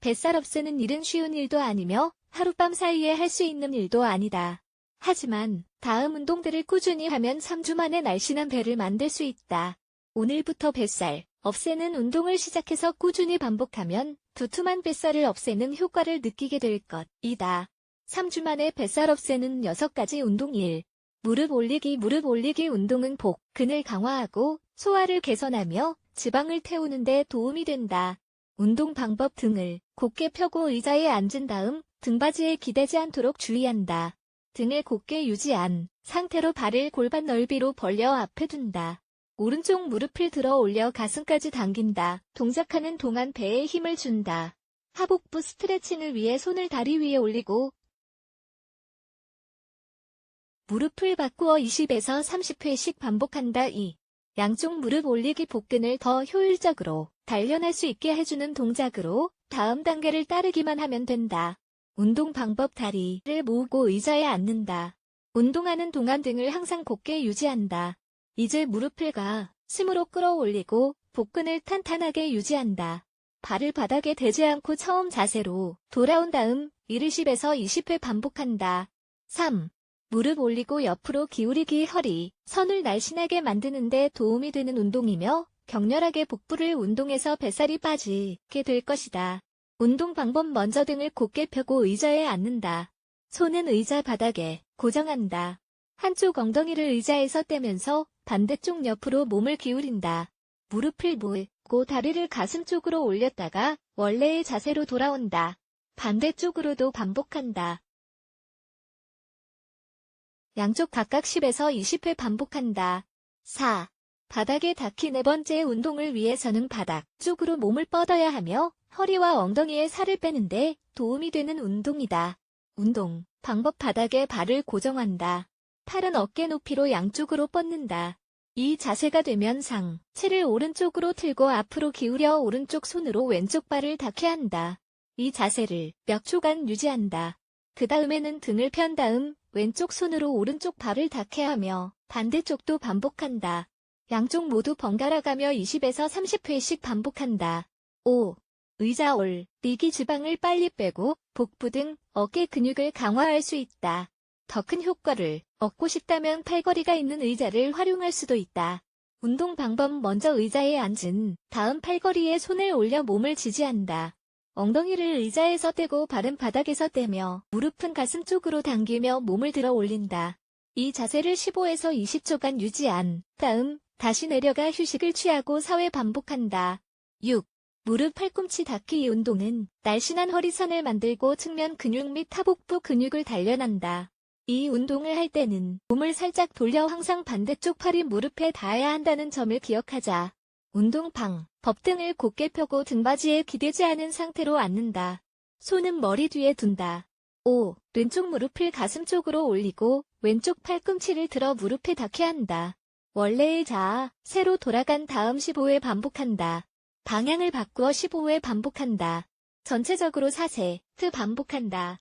뱃살 없애는 일은 쉬운 일도 아니며 하룻밤 사이에 할 수 있는 일도 아니다. 하지만 다음 운동들을 꾸준히 하면 3주 만에 날씬한 배를 만들 수 있다. 오늘부터 뱃살 없애는 운동을 시작해서 꾸준히 반복하면 두툼한 뱃살을 없애는 효과를 느끼게 될 것이다. 3주 만에 뱃살 없애는 6가지 운동 1. 무릎 올리기 무릎 올리기 운동은 복, 근을 강화하고 소화를 개선하며 지방을 태우는 데 도움이 된다. 운동 방법 등을 곧게 펴고 의자에 앉은 다음 등받이에 기대지 않도록 주의한다. 등을 곧게 유지한 상태로 발을 골반 넓이로 벌려 앞에 둔다. 오른쪽 무릎을 들어 올려 가슴까지 당긴다. 동작하는 동안 배에 힘을 준다. 하복부 스트레칭을 위해 손을 다리 위에 올리고 무릎을 바꾸어 20에서 30회씩 반복한다. 2. 양쪽 무릎 올리기 복근을 더 효율적으로 단련할 수 있게 해주는 동작으로 다음 단계를 따르기만 하면 된다. 운동 방법 다리를 모으고 의자에 앉는다. 운동하는 동안 등을 항상 곧게 유지한다. 이제 무릎을 가슴으로 끌어올리고 복근을 탄탄하게 유지한다. 발을 바닥에 대지 않고 처음 자세로 돌아온 다음 이를 10에서 20회 반복한다. 3. 무릎 올리고 옆으로 기울이기 허리, 선을 날씬하게 만드는 데 도움이 되는 운동이며 격렬하게 복부를 운동해서 뱃살이 빠지게 될 것이다. 운동 방법 먼저 등을 곧게 펴고 의자에 앉는다. 손은 의자 바닥에 고정한다. 한쪽 엉덩이를 의자에서 떼면서 반대쪽 옆으로 몸을 기울인다. 무릎을 모으고 다리를 가슴 쪽으로 올렸다가 원래의 자세로 돌아온다. 반대쪽으로도 반복한다. 양쪽 각각 10에서 20회 반복한다. 4. 바닥에 닿기 네 번째 운동을 위해서는 바닥 쪽으로 몸을 뻗어야 하며 허리와 엉덩이에 살을 빼는데 도움이 되는 운동이다. 운동 방법 바닥에 발을 고정한다. 팔은 어깨 높이로 양쪽으로 뻗는다. 이 자세가 되면 상체를 오른쪽으로 틀고 앞으로 기울여 오른쪽 손으로 왼쪽 발을 닿게 한다. 이 자세를 몇 초간 유지한다. 그 다음에는 등을 편 다음 왼쪽 손으로 오른쪽 발을 닿게 하며 반대쪽도 반복한다. 양쪽 모두 번갈아 가며 20에서 30회씩 반복한다. 5. 의자 올, 리기 지방을 빨리 빼고 복부 등 어깨 근육을 강화할 수 있다. 더 큰 효과를 얻고 싶다면 팔걸이가 있는 의자를 활용할 수도 있다. 운동 방법 먼저 의자에 앉은 다음 팔걸이에 손을 올려 몸을 지지한다. 엉덩이를 의자에서 떼고 발은 바닥에서 떼며 무릎은 가슴 쪽으로 당기며 몸을 들어 올린다. 이 자세를 15에서 20초간 유지한 다음 다시 내려가 휴식을 취하고 4회 반복한다. 6. 무릎 팔꿈치 닿기 이 운동은 날씬한 허리선을 만들고 측면 근육 및 하복부 근육을 단련한다. 이 운동을 할 때는 몸을 살짝 돌려 항상 반대쪽 팔이 무릎에 닿아야 한다는 점을 기억하자. 운동방, 법 등을 곧게 펴고 등받이에 기대지 않은 상태로 앉는다. 손은 머리 뒤에 둔다. 5. 왼쪽 무릎을 가슴 쪽으로 올리고 왼쪽 팔꿈치를 들어 무릎에 닿게 한다. 원래의 자아, 새로 돌아간 다음 15회 반복한다. 방향을 바꾸어 15회 반복한다. 전체적으로 4세 트 반복한다.